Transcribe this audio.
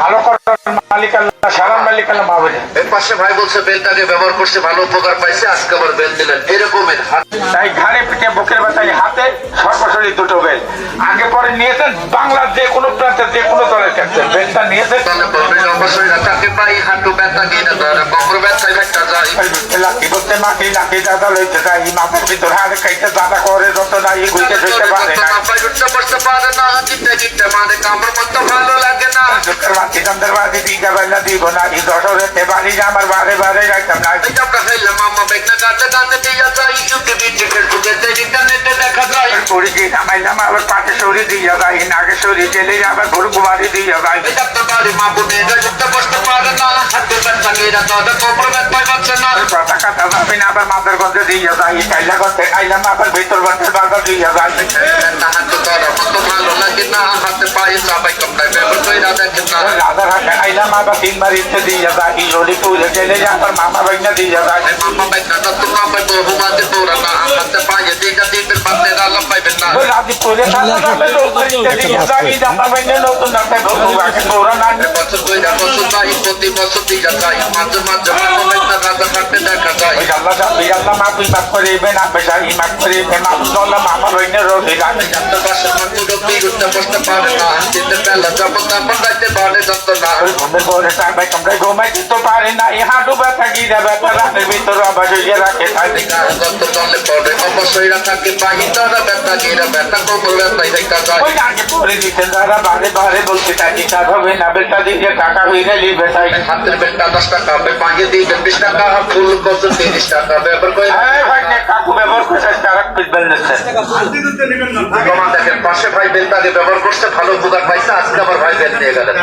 ভালো করার মালিক আল্লাহ সারার মালিক আল্লাহ মাহবুব এর পাশে ভাই বলছে বেলটাকে ব্যবহার করছে ভালো উপকার পাইছে আজকে আবার বেল দিলেন। এরকমের তাই ঘাড়ে পিঠে বুকের ব্যথায় হাতে সর্বশরী দুটো বেল। আগে পরে নিয়েছেন বাংলার যে কোনো প্রান্তে যে কোনো দলের ক্ষেত্রে বেলটা নিয়েছেন। তাকে পাই হাঁটু ব্যথা গিয়ে ধরে কমর ব্যথায় একটা যায়। লাকি বলতে মাটি লাকি দাদা লইতে যাই মাথার ভিতর হাড়ে খাইতে দাদা করে যত নাই ঘুরতে ধরতে পারে না। উঠতে পারে না। চন্দ্রের বাতি দিঘা বেলা দিব না এই দশরেতে বাড়ি আমার বারে বারে যাইতাম না এই আমরা মামা বেগনা কাটে কাটে দিয়ে যায় ইউটিউবে ফেসবুকে ইন্টারনেটে দেখা যায় করি যে নামাইলাম আবার পাটে সরি দিয়া যাই যাই যাই যাই ধরা হাতে আইলাম আবার তিন মারিতে দিয়া যাই রোডি পুজো জেলে আবার মামা বাইনা দিয়া যাই মামা বেগনা তো মামা বহু বাদে তোরা না হাতে পায়ে দিগা দিবেন বাদে রালাম পাইবেন না রাজপুরে থানা যাবে রোডে দিয়া যাই জামা বাইনা নতুন নামে ভগবান গৌরা না বছর কইরা বছর যাই প্রতি বছর দিয়া যাই মাঝে মাঝে মামা বেগনা রাজা হাতে দেখা যায় ওই আল্লাহ যাবে আল্লাহ মাফি মাফ করিবে না পেশা ইমাক করিবে মাফ করলাম মামা বাইনা রোডে যাবে যাতে পাশে মানুষ রবি উঠতে বসতে পারে না। দিতে বেলা যাব তারপর যাইতে পারে যত না। ঘুমের পরে সবাই তোমরা ঘুমাইতে তো পারে না এই হাঁটু ব্যথা গিরা ব্যথা রাতের ভিতর আবার জড়িয়ে রাখে থাকে। যত জলে পড়ে অবশ্যই থাকে পাহি তারা ব্যথা গিরা ব্যথা কোমর ব্যথায় দেখা যায়। ওই আগে পরে দিতেন যারা বারে বারে বলতে থাকি কাজ হবে না বেটা দিয়ে টাকা হয়ে গেলি বেটাই হাতের বেলটা দশ টাকা পাঁচে দিবেন বিশ টাকা ফুল বছর তিরিশ টাকা ব্যবহার করে হ্যাঁ কাকু ব্যবহার করছে দেখেন পাশে ভাই বেলটাকে ব্যবহার করছে ভালো উপকার পাইছে আজকে আবার ভাই বেল নিয়ে গেলেন।